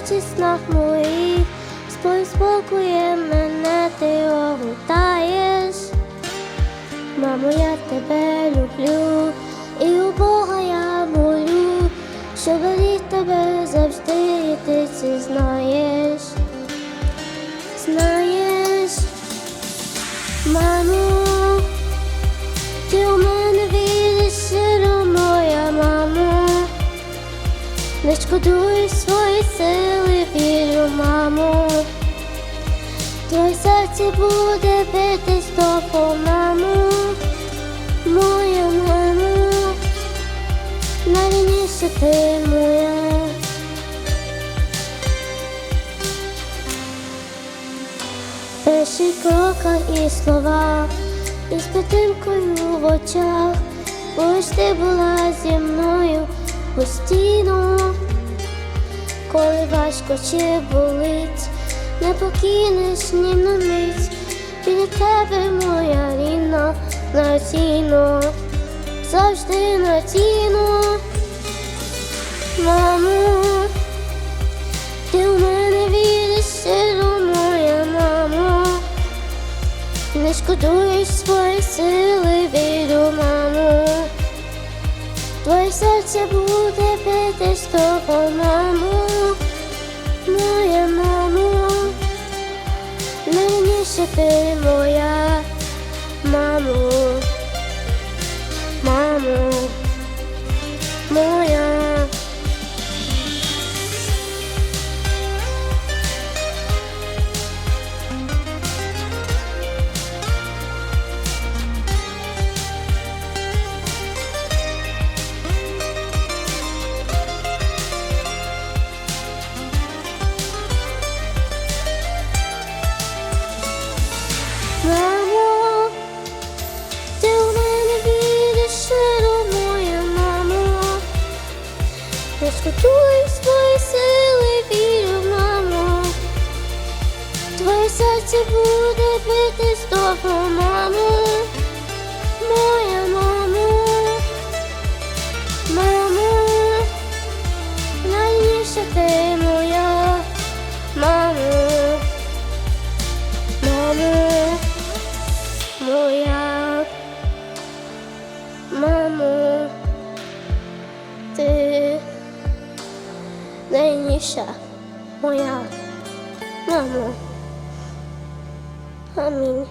наче снах моїх, спокоє мене, ти огутаєш. Мамо, я тебе люблю і у Бога я молю, що беріг тебе завжди, і ти це знаєш, знаєш, мамо. Не шкодуй свої сили вірю, мамо. Твоє серце буде битись довго, мамо, моя мамо, найрідніша ти моя. Перший крока і слова, із підтримкою в очах, бо ти була зі мною коли важко чи болить. Не покинеш ні на мить, біля тебе моя рідна надійно, завжди надійно. Мамо, ти у мене віриш, щиро моя мамо, не шкодуєш свої сили, вірю, мамо. Твоє серце буде бити з того, мамо, найрідніша ти моя, мамо, мамо. Мамо, не шкодуй свої сили, вірю, мамо, твоє серце буде бити з того, мамо, найніша моя, мамо. Амінь.